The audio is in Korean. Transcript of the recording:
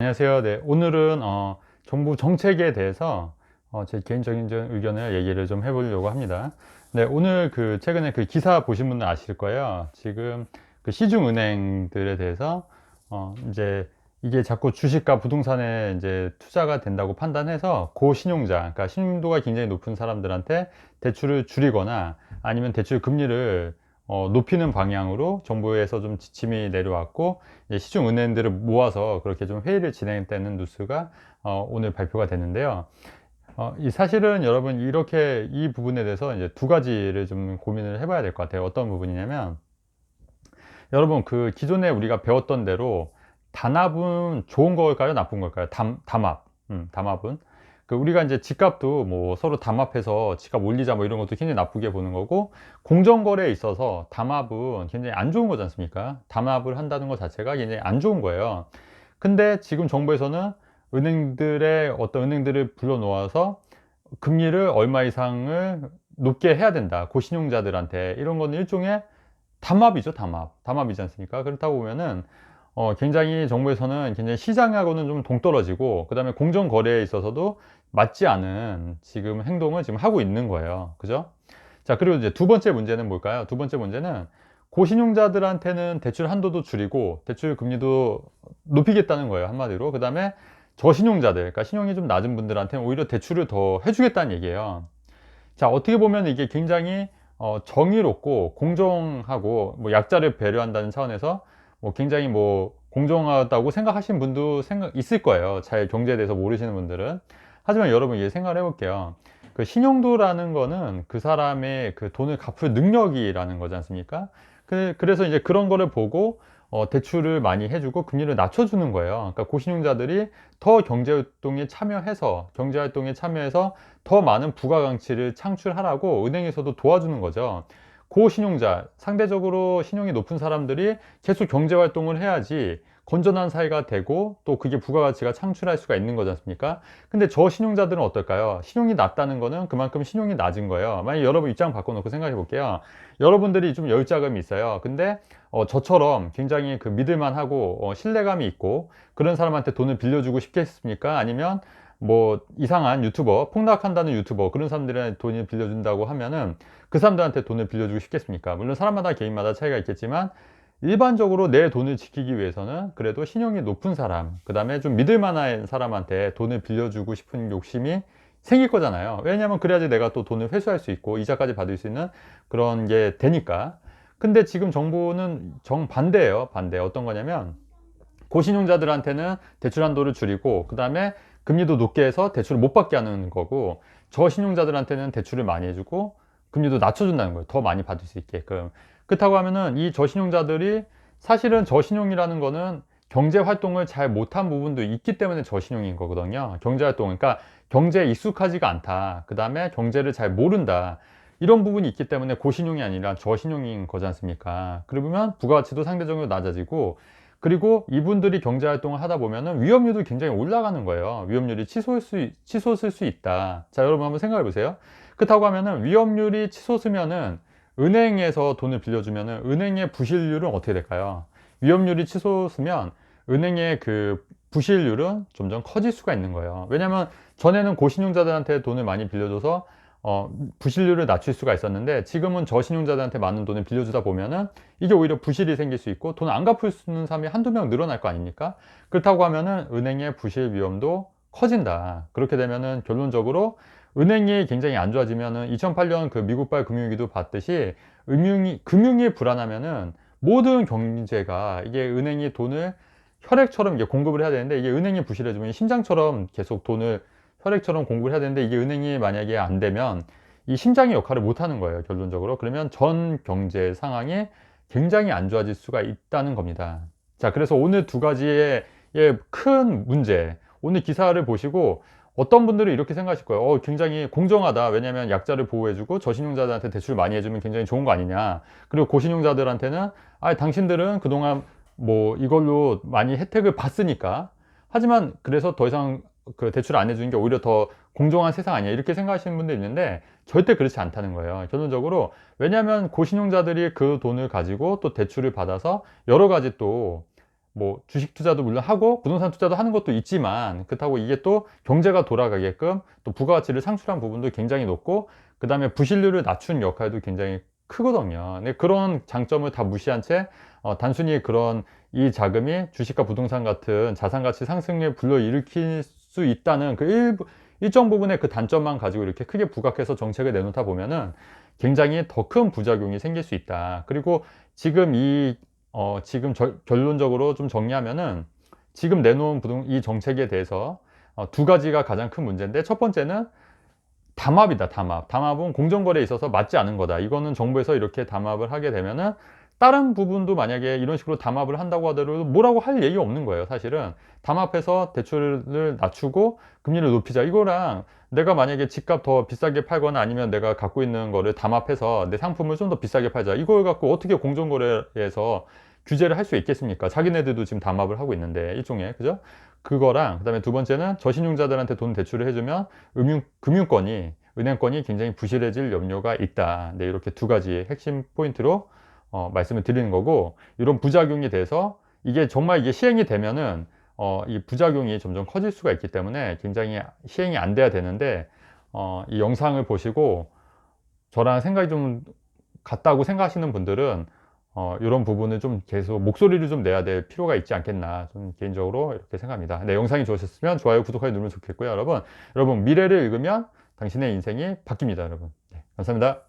안녕하세요. 네, 오늘은 어, 정부 정책에 대해서 어, 제 개인적인 좀 의견을 얘기를 좀 해보려고 합니다. 네, 오늘 그 최근에 그 기사 보신 분은 아실 거예요. 지금 그 시중은행들에 대해서 어, 이제 이게 자꾸 주식과 부동산에 이제 투자가 된다고 판단해서 고신용자, 그러니까 신용도가 굉장히 높은 사람들한테 대출을 줄이거나 아니면 대출 금리를 어, 높이는 방향으로 정부에서 좀 지침이 내려왔고 시중 은행들을 모아서 그렇게 좀 회의를 진행했다는 뉴스가 어, 오늘 발표가 됐는데요. 어, 이 사실은 여러분 이렇게 이 부분에 대해서 이제 두 가지를 좀 고민을 해봐야 될 것 같아요. 어떤 부분이냐면 여러분 그 기존에 우리가 배웠던 대로 단합은 좋은 걸까요? 나쁜 걸까요? 담, 담합. 음, 담합은. 그 우리가 이제 집값도 뭐 서로 담합해서 집값 올리자 뭐 이런 것도 굉장히 나쁘게 보는 거고 공정거래에 있어서 담합은 굉장히 안 좋은 거지 않습니까? 담합을 한다는 것 자체가 굉장히 안 좋은 거예요. 근데 지금 정부에서는 은행들의 어떤 은행들을 불러 놓아서 금리를 얼마 이상을 높게 해야 된다. 고신용자들한테 이런 거는 일종의 담합이죠, 담합. 담합이지 않습니까? 그렇다고 보면은 어, 굉장히 정부에서는 굉장히 시장하고는 좀 동떨어지고 그 다음에 공정 거래에 있어서도 맞지 않은 지금 행동을 지금 하고 있는 거예요. 그죠? 자, 그리고 이제 두 번째 문제는 뭘까요? 두 번째 문제는 고신용자들한테는 대출 한도도 줄이고 대출 금리도 높이겠다는 거예요. 한마디로. 그 다음에 저신용자들, 그러니까 신용이 좀 낮은 분들한테는 오히려 대출을 더 해주겠다는 얘기예요. 자, 어떻게 보면 이게 굉장히 어, 정의롭고 공정하고 뭐 약자를 배려한다는 차원에서 뭐 굉장히 뭐 공정하다고 생각하시는 분도 생각 있을 거예요. 잘 경제에 대해서 모르시는 분들은. 하지만 여러분 이제 생각을 해 볼게요. 그 신용도라는 거는 그 사람의 그 돈을 갚을 능력이라는 거지 않습니까? 그, 그래서 이제 그런 거를 보고 어, 대출을 많이 해주고 금리를 낮춰주는 거예요. 그러니까 고신용자들이 더 경제활동에 참여해서 경제활동에 참여해서 더 많은 부가가치를 창출하라고 은행에서도 도와주는 거죠. 고신용자, 상대적으로 신용이 높은 사람들이 계속 경제활동을 해야지 건전한 사회가 되고 또 그게 부가가치가 창출할 수가 있는 거지 않습니까? 근데 저신용자들은 어떨까요? 신용이 낮다는 거는 그만큼 신용이 낮은 거예요. 만약 여러분 입장 바꿔놓고 생각해 볼게요. 여러분들이 좀 여유자금이 있어요. 근데 어, 저처럼 굉장히 그 믿을만하고 어, 신뢰감이 있고 그런 사람한테 돈을 빌려주고 싶겠습니까? 아니면 뭐 이상한 유튜버, 폭락한다는 유튜버 그런 사람들한테 돈을 빌려준다고 하면은 그 사람들한테 돈을 빌려주고 싶겠습니까? 물론 사람마다 개인마다 차이가 있겠지만 일반적으로 내 돈을 지키기 위해서는 그래도 신용이 높은 사람, 그 다음에 좀 믿을 만한 사람한테 돈을 빌려주고 싶은 욕심이 생길 거잖아요. 왜냐하면 그래야지 내가 또 돈을 회수할 수 있고 이자까지 받을 수 있는 그런 게 되니까. 근데 지금 정부는 정반대예요. 반대. 어떤 거냐면 고신용자들한테는 대출 한도를 줄이고 그 다음에 금리도 높게 해서 대출을 못 받게 하는 거고 저 신용자들한테는 대출을 많이 해주고 금리도 낮춰준다는 거예요. 더 많이 받을 수 있게끔. 그렇다고 하면은 이 저신용자들이 사실은 저신용이라는 거는 경제 활동을 잘 못한 부분도 있기 때문에 저신용인 거거든요. 경제 활동, 그러니까 경제에 익숙하지가 않다. 그 다음에 경제를 잘 모른다. 이런 부분이 있기 때문에 고신용이 아니라 저신용인 거지 않습니까? 그러면 부가가치도 상대적으로 낮아지고 그리고 이분들이 경제 활동을 하다 보면은 위험률도 굉장히 올라가는 거예요. 위험률이 치솟을 수, 치솟을 수 있다. 자, 여러분 한번 생각해 보세요. 그렇다고 하면은 위험률이 치솟으면은 은행에서 돈을 빌려주면은 은행의 부실률은 어떻게 될까요? 위험률이 치솟으면 은행의 그 부실률은 점점 커질 수가 있는 거예요. 왜냐하면 전에는 고신용자들한테 돈을 많이 빌려줘서 어, 부실률을 낮출 수가 있었는데 지금은 저신용자들한테 많은 돈을 빌려주다 보면은 이게 오히려 부실이 생길 수 있고 돈 안 갚을 수 있는 사람이 한두 명 늘어날 거 아닙니까? 그렇다고 하면은 은행의 부실 위험도 커진다. 그렇게 되면은 결론적으로 은행이 굉장히 안 좋아지면은 2008년 그 미국발 금융위기도 봤듯이 금융이, 금융이 불안하면은 모든 경제가 이게 은행이 돈을 혈액처럼 이게 공급을 해야 되는데 이게 은행이 부실해지면 심장처럼 계속 돈을 혈액처럼 공급을 해야 되는데 이게 은행이 만약에 안 되면 이 심장의 역할을 못 하는 거예요 결론적으로 그러면 전 경제 상황이 굉장히 안 좋아질 수가 있다는 겁니다 자 그래서 오늘 두 가지의 큰 문제 오늘 기사를 보시고 어떤 분들은 이렇게 생각하실 거예요. 어, 굉장히 공정하다. 왜냐하면 약자를 보호해주고 저신용자들한테 대출 많이 해주면 굉장히 좋은 거 아니냐. 그리고 고신용자들한테는 아, 당신들은 그동안 뭐 이걸로 많이 혜택을 봤으니까. 하지만 그래서 더 이상 그 대출 안 해주는 게 오히려 더 공정한 세상 아니야. 이렇게 생각하시는 분들 있는데 절대 그렇지 않다는 거예요. 결론적으로 왜냐하면 고신용자들이 그 돈을 가지고 또 대출을 받아서 여러 가지 또 뭐 주식 투자도 물론 하고 부동산 투자도 하는 것도 있지만 그렇다고 이게 또 경제가 돌아가게끔 또 부가가치를 상출한 부분도 굉장히 높고 그 다음에 부실률을 낮춘 역할도 굉장히 크거든요. 근데 그런 장점을 다 무시한 채 어, 단순히 그런 이 자금이 주식과 부동산 같은 자산 가치 상승률 불러일으킬 수 있다는 그 일부, 일정 부분의 그 단점만 가지고 이렇게 크게 부각해서 정책을 내놓다 보면은 굉장히 더 큰 부작용이 생길 수 있다. 그리고 지금 이 어, 지금 절- 결론적으로 좀 정리하면은 지금 내놓은 부동 이 정책에 대해서 어, 두 가지가 가장 큰 문제인데 첫 번째는 담합이다 담합. 담합은 공정거래에 있어서 맞지 않은 거다. 이거는 정부에서 이렇게 담합을 하게 되면은 다른 부분도 만약에 이런 식으로 담합을 한다고 하더라도 뭐라고 할 얘기가 없는 거예요 사실은. 담합해서 대출을 낮추고 금리를 높이자. 이거랑 내가 만약에 집값 더 비싸게 팔거나 아니면 내가 갖고 있는 거를 담합해서 내 상품을 좀 더 비싸게 팔자. 이걸 갖고 어떻게 공정거래에서 규제를 할 수 있겠습니까 자기네들도 지금 담합을 하고 있는데 일종의 그죠 그거랑 그다음에 두 번째는 저신용자들한테 돈 대출을 해주면 금융, 금융권이 은행권이 굉장히 부실해질 염려가 있다. 네, 이렇게 두 가지 핵심 포인트로 어, 말씀을 드리는 거고 이런 부작용에 대해서 이게 정말 이게 시행이 되면은 어, 이 부작용이 점점 커질 수가 있기 때문에 굉장히 시행이 안 돼야 되는데 어, 이 영상을 보시고 저랑 생각이 좀 같다고 생각하시는 분들은 어, 이런 부분을 좀 계속 목소리를 좀 내야 될 필요가 있지 않겠나 좀 개인적으로 이렇게 생각합니다. 네, 영상이 좋으셨으면 좋아요, 구독하기 누르면 좋겠고요, 여러분. 여러분 미래를 읽으면 당신의 인생이 바뀝니다, 여러분. 네, 감사합니다.